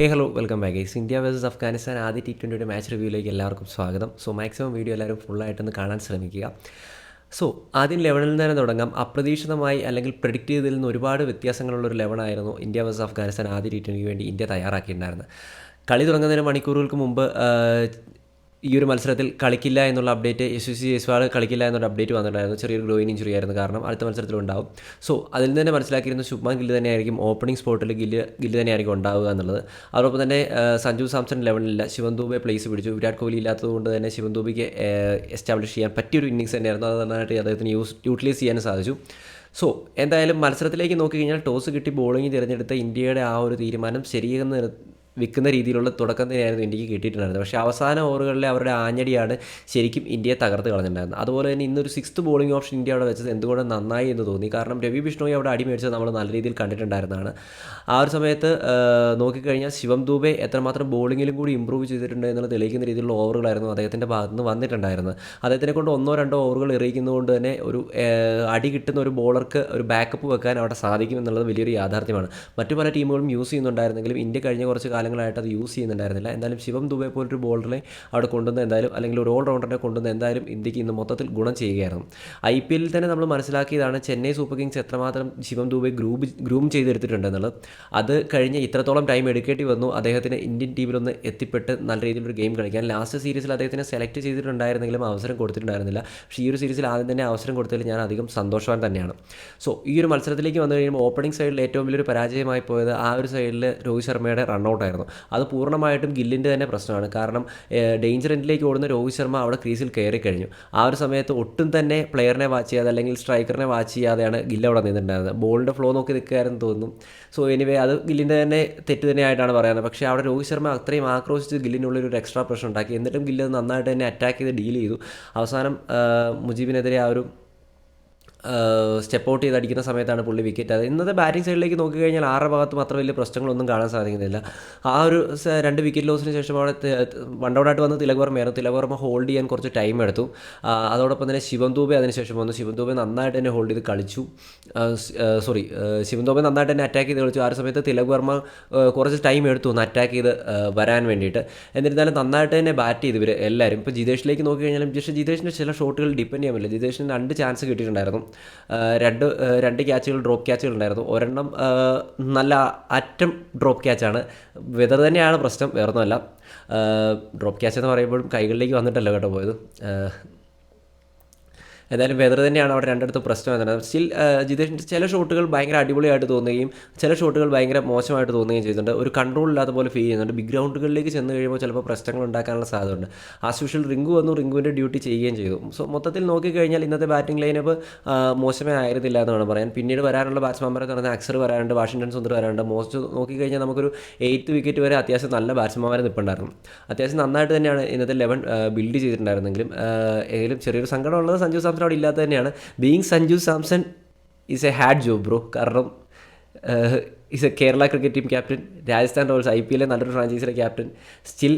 Hey hello welcome back guys India versus Afghanistan ആദ്യ T ട്വന്റിയുടെ match റിവ്യൂയിലേക്ക് എല്ലാവർക്കും സ്വാഗതം. So maximum video എല്ലാവരും ഫുള്ളായിട്ടൊന്ന് കാണാൻ ശ്രമിക്കുക. സോ ആദ്യം ലെവലിൽ തന്നെ തുടങ്ങാം. അപ്രതീക്ഷിതമായി അല്ലെങ്കിൽ പ്രിഡിക്റ്റ് ചെയ്തതിൽ നിന്ന് ഒരുപാട് വ്യത്യാസങ്ങളുള്ള ഒരു ലെവനായിരുന്നു ഇന്ത്യ വേഴ്സസ് അഫ്ഗാനിസ്ഥാൻ ആദ്യ ടി ട്വന്റിക്ക് വേണ്ടി ഇന്ത്യ തയ്യാറാക്കിയിട്ടുണ്ടായിരുന്നത്. കളി തുടങ്ങുന്നതിന് മണിക്കൂറുകൾക്ക് മുമ്പ് ഈ ഒരു മത്സരത്തിൽ കളിക്കില്ല എന്നുള്ള അപ്ഡേറ്റ് യശസ്വി ജയ്സ്വാൾ കളിക്കില്ല എന്നുള്ള അപ്ഡേറ്റ് വന്നിട്ടുണ്ടായിരുന്നു. ചെറിയൊരു ഗ്രോയിൻ ഇഞ്ചുറി ആയിരുന്നു കാരണം അടുത്ത മത്സരത്തിൽ ഉണ്ടാവും സോ അതിൽ നിന്ന് തന്നെ മനസ്സിലാക്കിയിരുന്നു ശുഭ്മാൻ ഗില്ല് തന്നെയായിരിക്കും ഓപ്പണിംഗ് സ്പോട്ടിൽ ഗില്ല് ഗില്ല് തന്നെയായിരിക്കും ഉണ്ടാവുക എന്നുള്ളത്. അതോടൊപ്പം തന്നെ സഞ്ജു സാംസൺ ലെവലില്ല ശിവൻ ദൂബെ പ്ലേസ് പിടിച്ചു. വിരാട് കോഹ്ലി ഇല്ലാത്തതുകൊണ്ട് തന്നെ ശിവൻ ദൂബിക്ക് എസ്റ്റാബ്ലിഷ് ചെയ്യാൻ പറ്റിയൊരു ഇന്നിങ്സ് തന്നെയായിരുന്നു. അത് നന്നായിട്ട് അദ്ദേഹത്തിന് യൂസ് യൂട്ടിലൈസ് ചെയ്യാൻ സാധിച്ചു. സോ എന്തായാലും മത്സരത്തിലേക്ക് നോക്കിക്കഴിഞ്ഞാൽ ടോസ് കിട്ടി ബോളിംഗ് തിരഞ്ഞെടുത്ത ഇന്ത്യയുടെ ആ ഒരു തീരുമാനം ശരിയെന്ന് വിൽക്കുന്ന രീതിയിലുള്ള തുടക്കം തന്നെയായിരുന്നു ഇന്ത്യയ്ക്ക് കിട്ടിയിട്ടുണ്ടായിരുന്നത്. പക്ഷേ അവസാന ഓവറുകളിലെ അവരുടെ ആഞ്ഞടിയാണ് ശരിക്കും ഇന്ത്യയെ തകർത്ത് കളഞ്ഞിട്ടുണ്ടായിരുന്നത്. അതുപോലെ തന്നെ ഇന്നൊരു സിക്സ്ത് ബോളിംഗ് ഓപ്ഷൻ ഇന്ത്യ അവിടെ വെച്ചത് എന്തുകൊണ്ട് നന്നായി എന്ന് തോന്നി. കാരണം രവി ബിഷ്ണോയി അവിടെ അടി മേടിച്ചത് നമ്മൾ നല്ല രീതിയിൽ കണ്ടിട്ടുണ്ടായിരുന്നതാണ്. ആ ഒരു സമയത്ത് നോക്കിക്കഴിഞ്ഞാൽ ശിവം ദൂബെ എത്രമാത്രം ബോളിങ്ങിലും കൂടി ഇമ്പ്രൂവ് ചെയ്തിട്ടുണ്ട് എന്നുള്ള തെളിയിക്കുന്ന രീതിയിലുള്ള ഓവറുകളായിരുന്നു അദ്ദേഹത്തിന്റെ ഭാഗത്ത് നിന്ന് വന്നിട്ടുണ്ടായിരുന്നത്. അദ്ദേഹത്തിനെ കൊണ്ട് ഒന്നോ രണ്ടോ ഓവറുകൾ എറിയിക്കുന്നതുകൊണ്ട് തന്നെ ഒരു അടി കിട്ടുന്ന ഒരു ബോളർക്ക് ഒരു ബാക്കപ്പ് വെക്കാൻ അവിടെ സാധിക്കും എന്നുള്ളത് വലിയൊരു യാഥാർത്ഥ്യമാണ്. മറ്റു പല ടീമുകളും യൂസ് ചെയ്യുന്നുണ്ടായിരുന്നെങ്കിലും ഇന്ത്യ കഴിഞ്ഞ കുറച്ച് കാലങ്ങളായിട്ട് അത് യൂസ് ചെയ്യുന്നുണ്ടായിരുന്നില്ല. എന്തായാലും ശിവം ദുബെ പോലൊരു ബോളറിനെ അവിടെ കൊണ്ടുവന്ന് എന്തായാലും അല്ലെങ്കിൽ ഒരു ഓൾ റൗണ്ടറിനെ കൊണ്ടുവന്ന് എന്തായാലും ഇന്ത്യയ്ക്ക് ഇന്ന് മൊത്തത്തിൽ ഗുണം ചെയ്യുകയായിരുന്നു. ഐ പി എല്ലിൽ തന്നെ നമ്മൾ മനസ്സിലാക്കിയതാണ് ചെന്നൈ സൂപ്പർ കിങ്സ് എത്രമാത്രം ശിവം ദുബെ ഗ്രൂപ്പ് ഗ്രൂം ചെയ്തെടുത്തിട്ടുണ്ടെന്നുള്ളത്. അത് കഴിഞ്ഞ് ഇത്രത്തോളം ടൈം എടുക്കേണ്ടി വന്നു. അദ്ദേഹത്തിന് ഇന്ത്യൻ ടീമിലൊന്ന് എത്തിപ്പെട്ട് നല്ല രീതിയിലൊരു ഗെയിം കളിക്കാൻ. ലാസ്റ്റ് സീരീസിൽ അദ്ദേഹത്തിനെ സെലക്ട് ചെയ്തിട്ടുണ്ടായിരുന്നെങ്കിലും അവസരം കൊടുത്തിട്ടുണ്ടായിരുന്നില്ല. പക്ഷേ ഈ ഒരു സീരീസിൽ ആദ്യം തന്നെ അവസരം കൊടുത്തതിൽ ഞാൻ അധികം സന്തോഷവാൻ തന്നെയാണ്. സോ ഈ ഒരു മത്സരത്തിലേക്ക് വന്നു കഴിയുമ്പോൾ ഓപ്പണിംഗ് സൈഡിൽ ഏറ്റവും വലിയൊരു പരാജയമായി പോയത് ആ ഒരു സൈഡിൽ രോഹിത് ശർമ്മയുടെ റണ്ണൗട്ടായിരുന്നു അത് പൂർണമായിട്ടും ഗില്ലിന്റെ തന്നെ പ്രശ്നമാണ്. കാരണം ഡേഞ്ചർ എൻഡിലേക്ക് ഓടുന്ന രോഹിത് ശർമ്മ അവിടെ ക്രീസിൽ കയറി കഴിഞ്ഞു. ആ ഒരു സമയത്ത് ഒട്ടും തന്നെ പ്ലെയറിനെ വാച്ച് ചെയ്യാതെ അല്ലെങ്കിൽ സ്ട്രൈക്കറിനെ വാച്ച് ചെയ്യാതെയാണ് ഗില്ല് അവിടെ നിന്നിട്ടുണ്ടായിരുന്നത്. ബോളിന്റെ ഫ്ലോ നോക്കി നിൽക്കുകയായിരുന്നു തോന്നുന്നു. സോ എനിവേ അത് ഗില്ലിന്റെ തന്നെ തെറ്റ് തന്നെയായിട്ടാണ് പറയുന്നത് പക്ഷേ അവിടെ രോഹിത് ശർമ്മ അത്രയും ആക്രോശിച്ച് ഗില്ലിനുള്ളിൽ ഒരു എക്സ്ട്രാ പ്രഷർ ഉണ്ടാക്കി. എന്നിട്ടും ഗില്ല് നന്നായിട്ട് തന്നെ അറ്റാക്ക് ചെയ്ത് ഡീൽ ചെയ്തു. അവസാനം മുജീബിനെതിരെ ആ ഒരു സ്റ്റെപ്പ് ഔട്ട് ചെയ്ത് അടിക്കുന്ന സമയത്താണ് പുള്ളി വിക്കറ്റ് അത് ഇന്നത്തെ ബാറ്റിംഗ് സൈഡിലേക്ക് നോക്കിക്കഴിഞ്ഞാൽ ആറ് ഭാഗത്തും അത്ര വലിയ പ്രശ്നങ്ങളൊന്നും കാണാൻ സാധിക്കുന്നില്ല. ആ ഒരു രണ്ട് വിക്കറ്റ് ലോസിന് ശേഷം അവിടെ വൺ ഔട്ടായിട്ട് വന്ന് തിലക് വർമ്മയായിരുന്നു തിലക് വർമ്മ ഹോൾഡ് ചെയ്യാൻ കുറച്ച് ടൈം എടുത്തു. അതോടൊപ്പം തന്നെ ശിവന്തൂബെ അതിനുശേഷം വന്നു. ശിവന്തൂബെ നന്നായിട്ട് തന്നെ ഹോൾഡ് ചെയ്ത് കളിച്ചു. സോറി ശിവന്തൂബെ നന്നായിട്ട് തന്നെ അറ്റാക്ക് ചെയ്ത് കളിച്ചു. ആ സമയത്ത് തിലക് വർമ്മ കുറച്ച് ടൈം എടുത്തു ഒന്ന് അറ്റാക്ക് ചെയ്ത് വരാൻ വേണ്ടിയിട്ട്. എന്നിരുന്നാലും നന്നായിട്ട് തന്നെ ബാറ്റ് ചെയ്ത് ഇവർ എല്ലാവരും ഇപ്പോൾ ജിതേഷിലേക്ക് നോക്കിക്കഴിഞ്ഞാലും ജസ്റ്റ് ജിതേഷിന്റെ ചില ഷോട്ടുകൾ ഡിപ്പെൻഡ് ചെയ്യാൻ പറ്റില്ല. ജിതേഷിന് രണ്ട് ചാൻസ് കിട്ടിയിട്ടുണ്ടായിരുന്നു. രണ്ട് രണ്ട് ക്യാച്ചുകൾ ഡ്രോപ്പ് ക്യാച്ചുകൾ ഉണ്ടായിരുന്നു. ഒരെണ്ണം നല്ല അറ്റം ഡ്രോപ്പ് ക്യാച്ചാണ് വെതർ തന്നെയാണ് പ്രശ്നം വേറൊന്നുമല്ല. ഡ്രോപ്പ് ക്യാച്ച് എന്ന് പറയുമ്പോഴും കൈകളിലേക്ക് വന്നിട്ടല്ല കേട്ടോ പോയത്. എന്തായാലും വെതർ തന്നെയാണ് അവിടെ രണ്ടിടത്തും പ്രശ്നം എന്നുള്ളത് സ്റ്റിൽ ജിതേഷിന്റെ ചില ഷോട്ടുകൾ ഭയങ്കര അടിപൊളിയായിട്ട് തോന്നുകയും ചില ഷോട്ടുകൾ ഭയങ്കര മോശമായിട്ട് തോന്നുകയും ചെയ്യുന്നുണ്ട് ഒരു കൺട്രോൾ ഇല്ലാത്ത പോലെ ഫീൽ ചെയ്യുന്നുണ്ട്. ബിഗ് ഗ്രൗണ്ടുകളിലേക്ക് ചെന്ന് കഴിയുമ്പോൾ ചിലപ്പോൾ പ്രശ്നങ്ങൾ ഉണ്ടാക്കാനുള്ള സാധ്യതയുണ്ട്. ആസ് യൂഷ്വൽ റിങ്കു വന്നു റിങ്കുവിന്റെ ഡ്യൂട്ടി ചെയ്യുകയും ചെയ്തു. സോ മൊത്തത്തിൽ നോക്കിക്കഴിഞ്ഞാൽ ഇന്നത്തെ ബാറ്റിംഗ് ലൈനപ്പ് മോശമേ ആയിരുന്നില്ല എന്ന് വേണം പറയാൻ. പിന്നീട് വരാനുള്ള ബാറ്റ്സ്മാൻമാരെ പറഞ്ഞാൽ അക്സർ വരാനുണ്ട് വാഷിംഗ്ടൺ സുന്ദർ വരാനുണ്ട് മോസ്റ്റ് നോക്കിക്കഴിഞ്ഞാൽ നമുക്കൊരു എയ്ത്ത് വിക്കറ്റ് വരെ അത്യാവശ്യം നല്ല ബാറ്റ്സ്മാൻമാരെ നിൽപ്പുണ്ടായിരുന്നു അത്യാവശ്യം നന്നായിട്ട് തന്നെയാണ് ഇന്നത്തെ ലെവൻ ബിൽഡ് ചെയ്തിട്ടുണ്ടായിരുന്നെങ്കിലും ഏതെങ്കിലും ചെറിയൊരു സങ്കടമുള്ളത് സഞ്ജു സാംസൺ അവിടെ ഇല്ലാത്ത തന്നെയാണ്. Being Sanju Samson is a hard job bro കാരണം is a Kerala cricket team captain Rajasthan Royals I P എല്ലിലെ നല്ലൊരു ഫ്രാഞ്ചൈസിയുടെ ക്യാപ്റ്റൻ സ്റ്റിൽ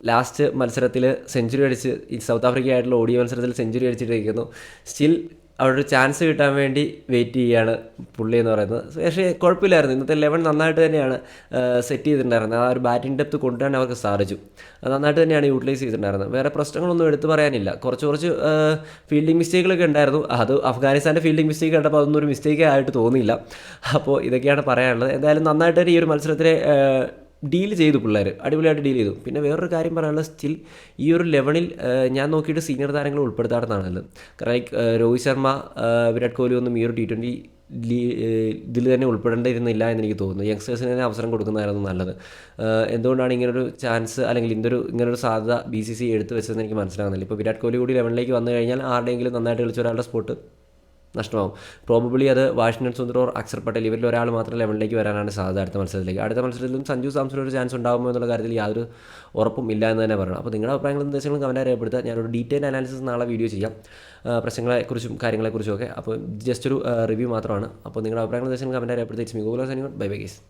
ലാസ്റ്റ് മത്സരത്തിൽ സെഞ്ചുറി അടിച്ച് സൗത്ത് ആഫ്രിക്കയായിട്ടുള്ള ഓഡിയോ മത്സരത്തിൽ സെഞ്ചുറി അടിച്ചിട്ടിരിക്കുന്നു. സ്റ്റിൽ അവിടെ ചാൻസ് കിട്ടാൻ വേണ്ടി വെയിറ്റ് ചെയ്യുകയാണ് പുള്ളി എന്ന് പറയുന്നത്. പക്ഷേ കുഴപ്പമില്ലായിരുന്നു. ഇന്നത്തെ ലെവൻ നന്നായിട്ട് തന്നെയാണ് സെറ്റ് ചെയ്തിട്ടുണ്ടായിരുന്നത്. ആ ഒരു ബാറ്റിംഗ് ഡെപ്ത് കൊണ്ടുവരാൻ അവർക്ക് സാധിച്ചു. നന്നായിട്ട് തന്നെയാണ് യൂട്ടിലൈസ് ചെയ്തിട്ടുണ്ടായിരുന്നത്. വേറെ പ്രശ്നങ്ങളൊന്നും എടുത്തു പറയാനില്ല. കുറച്ച് കുറച്ച് ഫീൽഡിംഗ് മിസ്റ്റേക്കുകളൊക്കെ ഉണ്ടായിരുന്നു. അത് അഫ്ഗാനിസ്ഥാന്റെ ഫീൽഡിംഗ് മിസ്റ്റേക്ക് കണ്ടപ്പോൾ അതൊന്നും ഒരു മിസ്റ്റേക്ക് ആയിട്ട് തോന്നിയില്ല. അപ്പോൾ ഇതൊക്കെയാണ് പറയാനുള്ളത്. എന്തായാലും നന്നായിട്ട് തന്നെ ഈ ഒരു മത്സരത്തിലെ ഡീൽ ചെയ്തു പിള്ളേർ അടിപൊളിയായിട്ട് ഡീൽ ചെയ്തു. പിന്നെ വേറൊരു കാര്യം പറയാനുള്ള സ്റ്റിൽ ഈ ഒരു ലെവലിൽ ഞാൻ നോക്കിയിട്ട് സീനിയർ താരങ്ങൾ ഉൾപ്പെടുത്താറുന്നതാണ് നല്ലത് കാരണം ലൈക്ക് രോഹിത് ശർമ്മ വിരാട് കോഹ്ലി ഒന്നും ഈ ഒരു ടി ട്വന്റി ഇതിൽ തന്നെ ഉൾപ്പെടേണ്ടിയിരുന്നില്ല എന്ന് എനിക്ക് തോന്നുന്നു. യങ്സ്റ്റേഴ്സിന് തന്നെ അവസരം കൊടുക്കുന്നതായിരുന്നു നല്ലത്. എന്തുകൊണ്ടാണ് ഇങ്ങനൊരു ചാൻസ് അല്ലെങ്കിൽ ഇങ്ങനൊരു ഇങ്ങനൊരു സാധ്യത ബി സി സി എടുത്തു വെച്ചതെന്ന് എനിക്ക് മനസ്സിലാകുന്നില്ല. ഇപ്പോൾ വിരാട് കോഹ്ലി കൂടി ലെവലിലേക്ക് വന്നു കഴിഞ്ഞാൽ ആരുടെയെങ്കിലും നന്നായിട്ട് കളിച്ച ഒരാളുടെ സ്പോട്ട് നഷ്ടമാവും. പ്രോബബ്ലി അത് വാഷിംഗ്ടൺ സുന്ദർ ഓർ അക്സർ പട്ടേൽ ഇവരിൽ ഒരാൾ മാത്രം ലെവലിലേക്ക് വരാനാണ് സാധ്യത അടുത്ത മത്സരത്തിലേക്ക്. അടുത്ത മത്സരത്തിലും സഞ്ജു സാംസൺ ഒരു ചാൻസ് ഉണ്ടാകുമോ എന്നുള്ള കാര്യത്തിൽ യാതൊരു ഉറപ്പും ഇല്ല എന്ന് തന്നെ പറയണം. അപ്പോൾ നിങ്ങളുടെ അഭിപ്രായങ്ങളും നിർദ്ദേശങ്ങളും കമന്റ് രേഖപ്പെടുത്തുക. ഞാനൊരു ഡീറ്റെയിൽ അനാലിസിസ് നാളെ വീഡിയോ ചെയ്യാം. പ്രശ്നങ്ങളെക്കുറിച്ചും കാര്യങ്ങളെക്കുറിച്ചും ഒക്കെ. അപ്പോൾ ജസ്റ്റ് ഒരു റിവ്യൂ മാത്രമാണ്. അപ്പോൾ നിങ്ങളുടെ അഭിപ്രായങ്ങളും നിർദ്ദേശങ്ങളും കമന്റ് രേഖപ്പെടുത്തി it's me bye bye guys